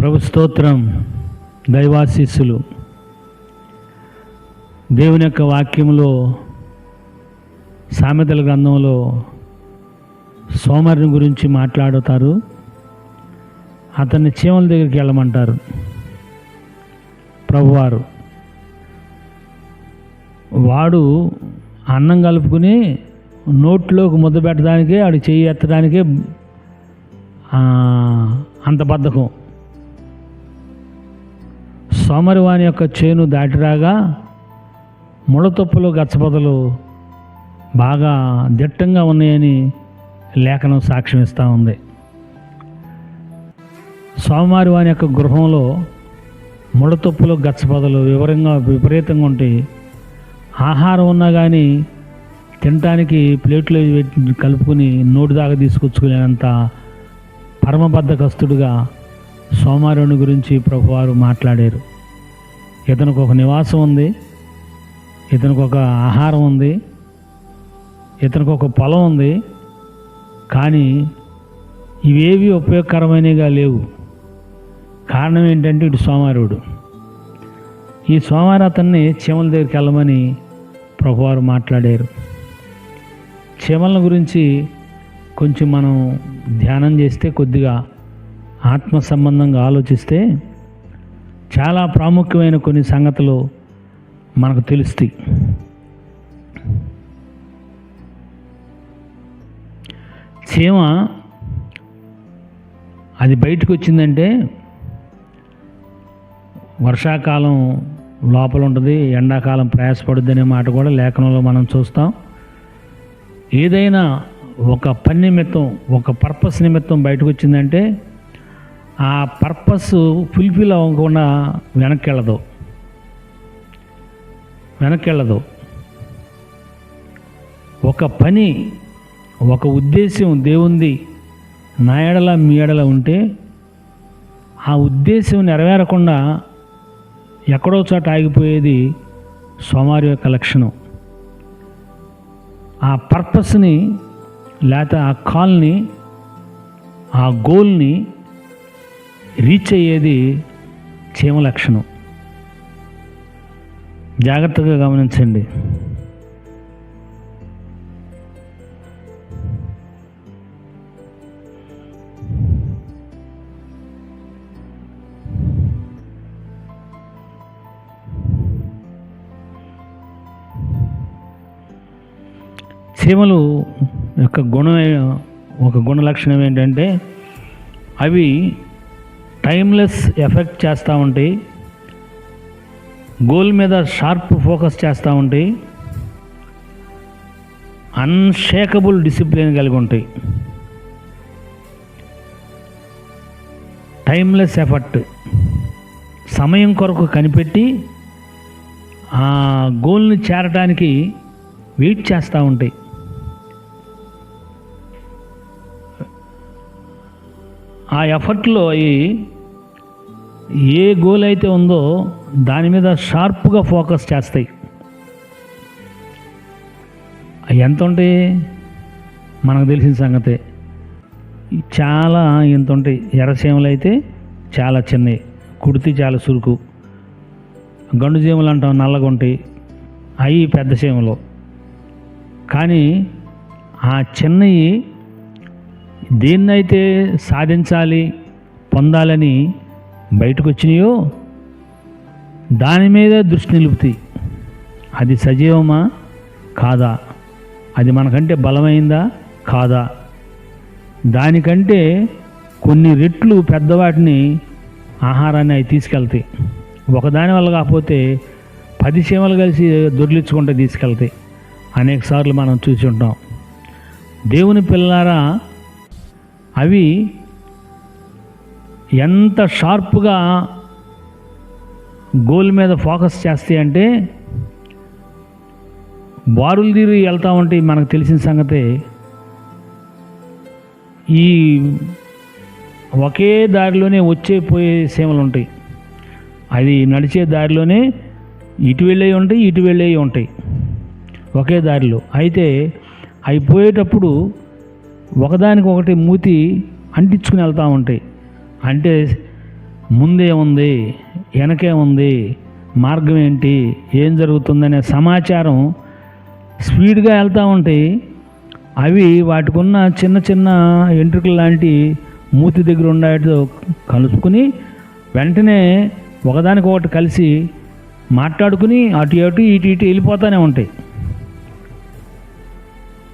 ప్రభు స్తోత్రం దైవాశీస్సులు. దేవుని యొక్క వాక్యంలో సామెతల గ్రంథంలో సోమరిని గురించి మాట్లాడుతారు. అతన్ని చీమల దగ్గరికి వెళ్ళమంటారు. ప్రభువారు వాడు అన్నం కలుపుకుని నోట్లోకి ముద్ద పెట్టడానికే ఆడు చేయి ఎత్తడానికే అంత బద్ధకం. సోమరివాని యొక్క చేను దాటిరాగా ముళ్ళతొప్పులు గచ్చబొదలు బాగా దిట్టంగా ఉన్నాయని లేఖనం సాక్ష్యం ఇస్తూ ఉంది. సోమవారి వాని యొక్క గృహంలో ముళ్ళతొప్పులు గచ్చపదలు వివరంగా విపరీతంగా ఉంటాయి. ఆహారం ఉన్నా కానీ తినటానికి ప్లేట్లు కలుపుకుని నోటి దాకా తీసుకొచ్చుకునేంత పరమబద్ధకస్తుడుగా సోమారుని గురించి ప్రభువారు మాట్లాడారు. ఇతనికి ఒక నివాసం ఉంది ఇతనికి ఒక ఆహారం ఉంది ఇతనికి ఒక పొలం ఉంది కానీ ఇవేవి ఉపయోగకరమైనవిగా లేవు. కారణం ఏంటంటే ఇటు సోమారుడు. ఈ సోమవారం అతన్ని చీమల దగ్గరికి వెళ్ళమని ప్రభువారు మాట్లాడారు. చీమల గురించి కొంచెం మనం ధ్యానం చేస్తే కొద్దిగా ఆత్మ సంబంధంగా ఆలోచిస్తే చాలా ప్రాముఖ్యమైన కొన్ని సంగతులు మనకు తెలుస్తాయి. చీమ అది బయటకు వచ్చిందంటే వర్షాకాలం లోపల ఉంటుంది ఎండాకాలం ప్రయాసపడుద్ది అనే మాట కూడా లేఖనంలో మనం చూస్తాం. ఏదైనా ఒక పని నిమిత్తం ఒక పర్పస్ నిమిత్తం బయటకు వచ్చిందంటే ఆ పర్పస్ ఫుల్ఫిల్ అవ్వకుండా వెనక్కి వెళ్ళదు వెనక్కి వెళ్ళదు ఒక పని ఒక ఉద్దేశం దేవుంది నా ఎడల మీ ఎడల ఉంటే ఆ ఉద్దేశం నెరవేరకుండా ఎక్కడో చోట ఆగిపోయేది సోమారి యొక్క లక్షణం. ఆ పర్పస్ని లేకపోతే ఆ కాల్ని ఆ గోల్ని రీచ్ అయ్యేది చీమ లక్షణం. జాగ్రత్తగా గమనించండి. చీమలు యొక్క గుణం ఒక గుణ లక్షణం ఏంటంటే అవి టైమ్లెస్ ఎఫెక్ట్ చేస్తూ ఉంటాయి గోల్ మీద షార్ప్ ఫోకస్ చేస్తూ ఉంటాయి అన్షేకబుల్ డిసిప్లిన్ కలిగి ఉంటాయి టైమ్లెస్ ఎఫర్ట్ సమయం కొరకు కనిపెట్టి ఆ గోల్ని చేరటానికి వెయిట్ చేస్తూ ఉంటాయి ఆ ఎఫర్ట్లో అవి ఏ గోల్ అయితే ఉందో దాని మీద షార్ప్గా ఫోకస్ చేస్తాయి. ఎంత ఉంటాయి? మనకు తెలిసిన సంగతే. చాలా ఇంత ఉంటాయి? ఎర్రసీమలు అయితే చాలా చిన్నవి. కుడితి చాలా సురుకు గండు చీమలు అంటాం నల్లగా ఉంటాయి. అవి పెద్ద చీమలు. కానీ ఆ చిన్నవి దేన్నైతే సాధించాలి పొందాలని బయటకు వచ్చినాయో దాని మీద దృష్టి నిలుపుతాయి అది సజీవమా? కాదా. అది మనకంటే బలమైందా? కాదా. దానికంటే కొన్ని రెట్లు పెద్దవాటిని ఆహారాన్ని అవి తీసుకెళ్తాయి. ఒకదాని వల్ల కాకపోతే పది చీమలు కలిసి దొర్లించుకుంటే తీసుకెళ్తాయి. అనేక సార్లు మనం చూసి ఉంటాం. దేవుని పిల్లారా అవి ఎంత షార్ప్గా గోల్ మీద ఫోకస్ చేస్తాయి అంటే బారులు తీరి వెళ్తా ఉంటే మనకు తెలిసిన సంగతే ఈ ఒకే దారిలోనే వచ్చే పోయే సీమలు ఉంటాయి. అది నడిచే దారిలోనే ఇటు వెళ్ళేవి ఉంటాయి ఇటు వెళ్ళేవి ఉంటాయి. ఒకే దారిలో. అయితే అవి పోయేటప్పుడు ఒకదానికి ఒకటి మూతి అంటించుకుని వెళ్తూ ఉంటాయి. అంటే ముందే ఉంది వెనకే ఉంది మార్గం ఏంటి ఏం జరుగుతుందనే సమాచారం స్పీడ్గా వెళ్తూ ఉంటాయి అవి వాటికున్న చిన్న చిన్న ఎంట్రుకలు లాంటి మూతి దగ్గర ఉండేటితో కలుపుకుని వెంటనే ఒకదానికొకటి కలిసి మాట్లాడుకుని అటు అటు ఇటు ఇటు వెళ్ళిపోతూనే ఉంటాయి.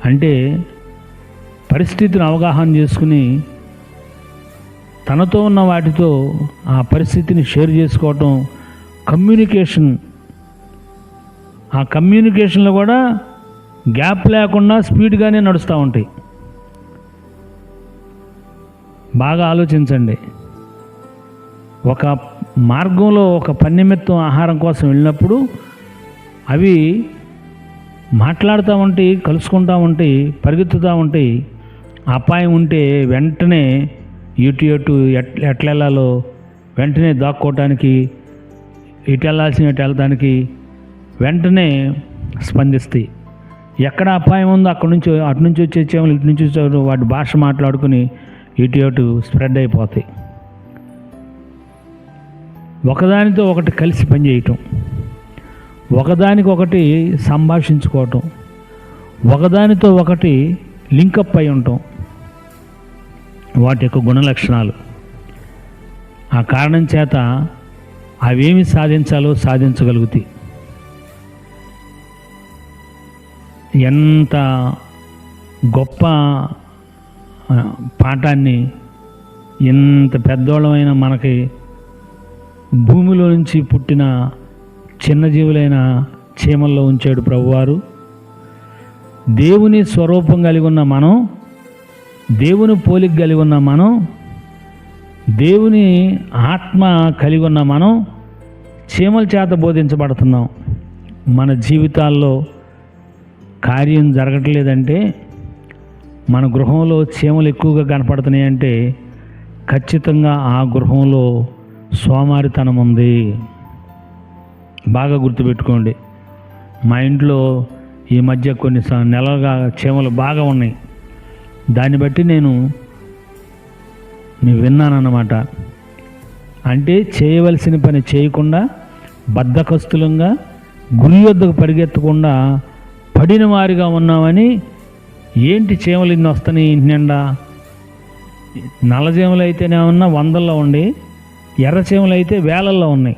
అంటే పరిస్థితిని అవగాహన చేసుకుని తనతో ఉన్న వాటితో ఆ పరిస్థితిని షేర్ చేసుకోవటం కమ్యూనికేషన్. ఆ కమ్యూనికేషన్లో కూడా గ్యాప్ లేకుండా స్పీడ్గానే నడుస్తూ ఉంటాయి. బాగా ఆలోచించండి. ఒక మార్గంలో ఒక పని నిమిత్తం ఆహారం కోసం వెళ్ళినప్పుడు అవి మాట్లాడుతూ ఉంటాయి కలుసుకుంటూ ఉంటాయి పరిగెత్తుతూ ఉంటాయి. అపాయం ఉంటే వెంటనే ఇటు ఎటు ఎట్ ఎట్లా వెళ్ళాలో వెంటనే దాక్కోవటానికి ఇటు వెళ్ళాల్సిన ఇటు వెళ్ళటానికి వెంటనే స్పందిస్తాయి. ఎక్కడ అపాయం ఉందో అక్కడ నుంచి అటు నుంచి వచ్చే చేమలు ఇటు నుంచి వచ్చే వాటి భాష మాట్లాడుకుని ఇటు అటు స్ప్రెడ్ అయిపోతాయి. ఒకదానితో ఒకటి కలిసి పనిచేయటం ఒకదానికొకటి సంభాషించుకోవటం ఒకదానితో ఒకటి లింకప్ అయి ఉండటం వాటి యొక్క గుణ లక్షణాలు ఆ కారణం చేత అవేమి సాధించాలో సాధించగలుగుతాయి ఎంత గొప్ప పాఠాన్ని ఎంత పెద్దోళ్ళమైన మనకి భూమిలో నుంచి పుట్టిన చిన్న జీవులైన చీమల్లో ఉంచాడు ప్రభువారు. దేవుని స్వరూపం కలిగి ఉన్న మనం దేవుని పోలిక కలిగి ఉన్న మనం దేవుని ఆత్మ కలిగి ఉన్న మనం చీమల చేత బోధించబడుతున్నాం. మన జీవితాల్లో కార్యం జరగట్లేదంటే మన గృహంలో చీమలు ఎక్కువగా కనపడుతున్నాయి అంటే ఖచ్చితంగా ఆ గృహంలో సోమారితనం ఉంది. బాగా గుర్తుపెట్టుకోండి. మా ఇంట్లో ఈ మధ్య కొన్ని నెలలుగా చీమలు బాగా ఉన్నాయి. దాన్ని బట్టి నేను నేను విన్నానన్నమాట. అంటే చేయవలసిన పని చేయకుండా బద్ధకస్తులంగా గురి వద్దకు పరిగెత్తకుండా పడిన వారిగా ఉన్నామని ఏంటి చీమలు ఇన్ని వస్తున్నాయి ఇంటి నిండా? నల్ల చీమలు అయితేనే ఉన్నా వందల్లో ఉండి ఎర్ర చీమలు అయితే వేలల్లో ఉన్నాయి.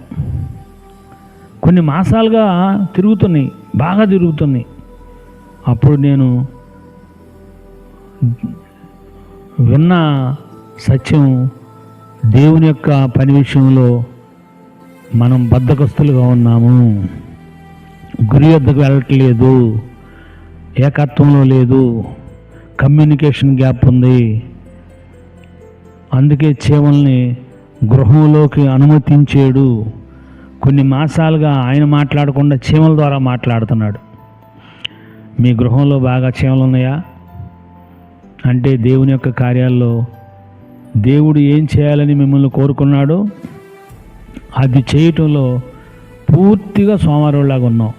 కొన్ని మాసాలుగా తిరుగుతున్నాయి బాగా తిరుగుతున్నాయి. అప్పుడు నేను విన్న సత్యం దేవుని యొక్క పని విషయంలో మనం బద్ధకస్తులుగా ఉన్నాము. గురి వద్దకు వెళ్ళట్లేదు. ఏకత్వంలో లేదు. కమ్యూనికేషన్ గ్యాప్ ఉంది. అందుకే చీమల్ని గృహంలోకి అనుమతించేడు. కొన్ని మాసాలుగా ఆయన మాట్లాడకుండా చీమల ద్వారా మాట్లాడుతున్నాడు. మీ గృహంలో బాగా చీమలు ఉన్నాయా? అంటే దేవుని యొక్క కార్యాల్లో దేవుడు ఏం చేయాలని మిమ్మల్ని కోరుకున్నాడో అది చేయటంలో పూర్తిగా సోమవారంలాగా ఉన్నాం.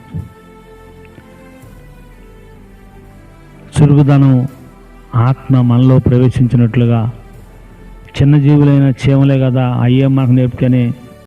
చురుకుదనం ఆత్మ మనలో ప్రవేశించినట్లుగా చిన్న జీవులైన చీమలే కదా అయ్యే మాకు నేర్పితేనే